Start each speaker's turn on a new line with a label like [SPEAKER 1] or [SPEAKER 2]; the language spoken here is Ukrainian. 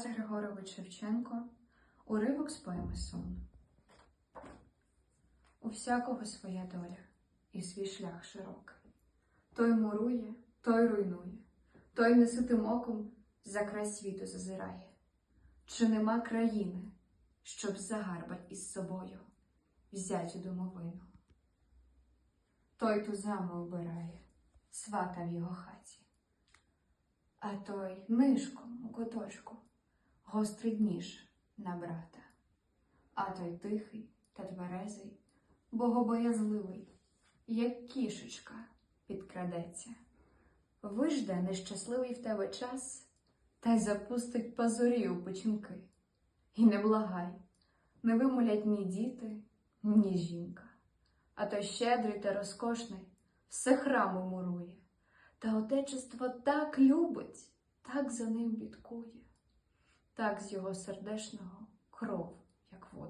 [SPEAKER 1] Тарас Григорович Шевченко, уривок з поеми Сон. У всякого своя доля і свій шлях широкий. Той мурує, той руйнує, той неситим оком за край світу зазирає. Чи нема країни, щоб загарбать із собою взять домовину? Той тузами обирає, свата в його хаті. А той нишком у куточку гострить ніж на брата, а той тихий та тверезий, богобоязливий, як кішечка підкрадеться. Вижде нещасливий в тебе час та й запустить пазурі у печінки. І не благай, не вимолять ні діти, ні жінка, а той щедрий та розкошний все храму мурує. Та отечество так любить, так за ним бідкує, так з його сердешного кров, як воду.